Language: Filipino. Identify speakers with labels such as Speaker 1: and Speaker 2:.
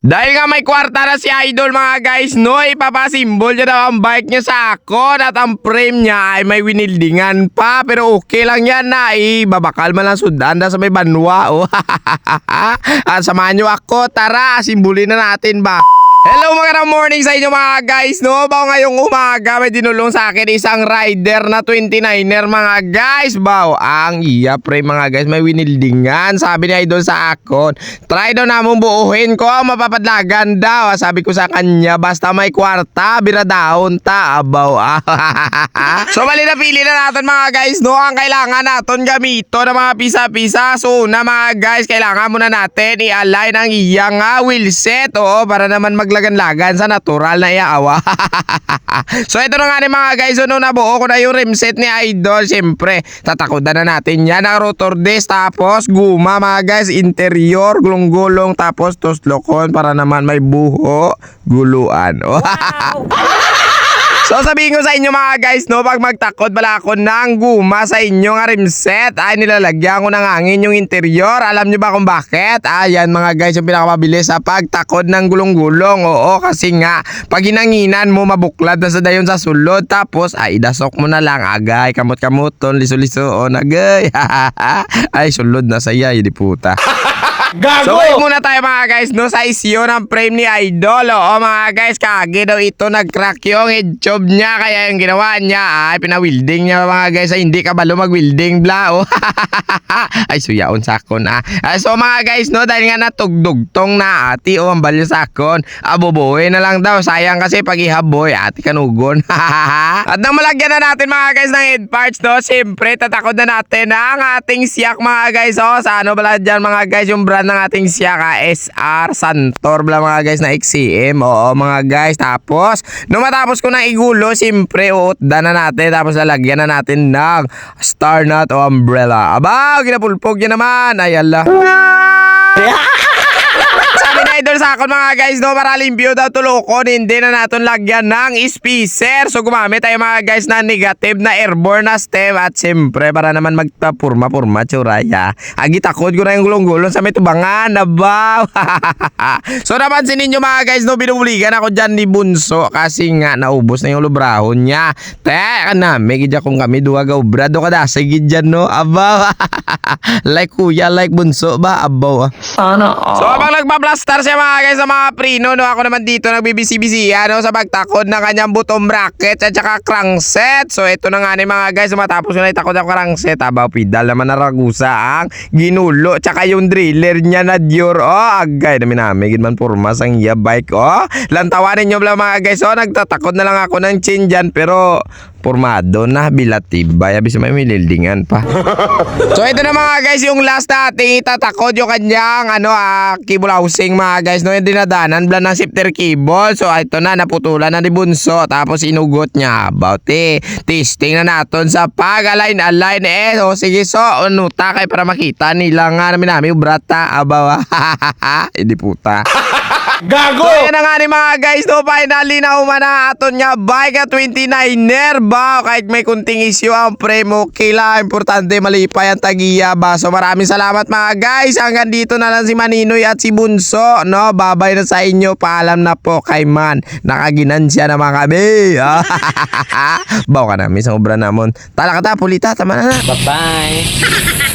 Speaker 1: Dahil nga may kwarta na si Idol mga guys, no, ipapasimbol niya daw ang bike niya sa akon at ang frame niya ay may winildingan pa. Pero okay lang yan na, ibabakal man lang sudan sa may banwa. Oh. at samahan niyo ako, tara, simbulin na natin ba. Hello magandang morning sa inyo mga guys no? Bao ngayong umaga may dinulong sa akin isang rider na 29er mga guys. Bao ang iya pre mga guys may winildingan. Sabi ni Idol sa akon Try daw namong buuhin ko ang mapapadlagan daw. Sabi ko sa kanya basta may kwarta bira daon ta abaw. So bali na pili na natin mga guys no? Ang kailangan natin gamito ng mga pisa-pisa. So una mga guys kailangan muna natin i-align ang iyang uh, wheelset Oo para naman maglagan-lagan sa natural na iaawa So ito na nga ni mga guys So nung nabuo ko na yung rimset ni Idol. Siyempre tatakodan na natin yan. Ang rotor disc tapos guma mga guys. Interior gulong-gulong tapos tuslokon Para naman may buho guluan So sabihin ko sa inyo mga guys no Pag magtakod pala ako ng guma sa inyo nga rimset Ay nilalagyan ko ng hangin yung interior. Alam nyo ba kung bakit? Ayan mga guys yung pinakamabilis sa pagtakod ng gulong-gulong. Oo kasi nga Pag hinanginan mo mabuklad na sa dayon sa sulod. Tapos ay dasok mo na lang. Agay kamot-kamoton liso-liso. O nagay. Ay sulod na saya Hindi puta So balik muna tayo mga guys no sa isyo ng frame ni Idol. Oo mga guys, kage daw ito nag-crack yung head tube niya kaya yung ginawa niya ay pinawilding niya mga guys ay hindi kabalo mag-wilding bla. Oh. ay suyaon sakon ah. Ah, So mga guys no dahil nga natugdugtong na ati o ang balyo sakon. Abubuhay na lang daw sayang kasi pag ihaboy ati kanugon. At nang malagyan na natin mga guys ng head parts no, siyempre tatakod na natin ang ating siyak mga guys. Oh, sa ano bala dyan mga guys yung brand ng ating siyak ah, SR Santor bala mga guys na XCM. Oo mga guys. Tapos nung matapos ko na igulo, siyempre uutda na natin tapos lalagyan na natin ng star nut o umbrella. Aba, ginapulpog niya naman. Ay ala. Sa akin mga guys, no, para limpyo daw tulokon, hindi na natin lagyan ng spacer. So gumamit tayo mga guys na negative na airborne na stem at siyempre para naman magpapurma-purma tsuraya. Agi takot ko na yung gulong-gulong sa may tubangan na ba? so napansin ninyo mga guys, no, binubuligan ako dyan ni Bunso kasi nga naubos na yung lubrahon niya. Teka na, may gidya kong kami duwagaw brado ka da, sige dyan no, abaw. like kuya, like Bunso ba, abaw ah.
Speaker 2: Sana all.
Speaker 1: So habang nagbablastar siya mga guys sa mga prino, no, ako naman dito nagbibisi-bisi ano, sa pagtakod ng kanyang button bracket at saka crankset. So ito na nga ni mga guys, matapos ko na itakod ang crankset, abaw pidal naman na ragusa ang ginulo, tsaka yung driller niya na Dior, oh, agay, namin namin, man purmas ang iya bike, oh. Lantawanin nyo lang mga guys, oh, nagtatakod na lang ako ng chin dyan, pero formado na bilatibay. Abis may milildingan pa. So ito na mga guys yung last natin itatakod yung kanyang ano ah cable housing mga guys no? Yung dinadanan bla ng shifter cable so ito na naputulan na ni Bunso. Tapos inugot niya about eh testing na natin sa pag align eh. So sige so ano takay para makita nila nga namin namin brata abaw. Hindi puta
Speaker 2: Gago!
Speaker 1: So yan na nga ni mga guys no? Finally na umana aton nga bike at 29er ba? Kahit may kunting issue ang premo kila importante malipay ang tagiya ba? So maraming salamat mga guys. Hanggang dito na lang si Maninoy at si Bunso no? Babay na sa inyo. Paalam na po kay Man. Nakaginansya naman kami. Bawa ka namin sa obra namon tala ka ta pulita. Tama na.
Speaker 2: Bye-bye.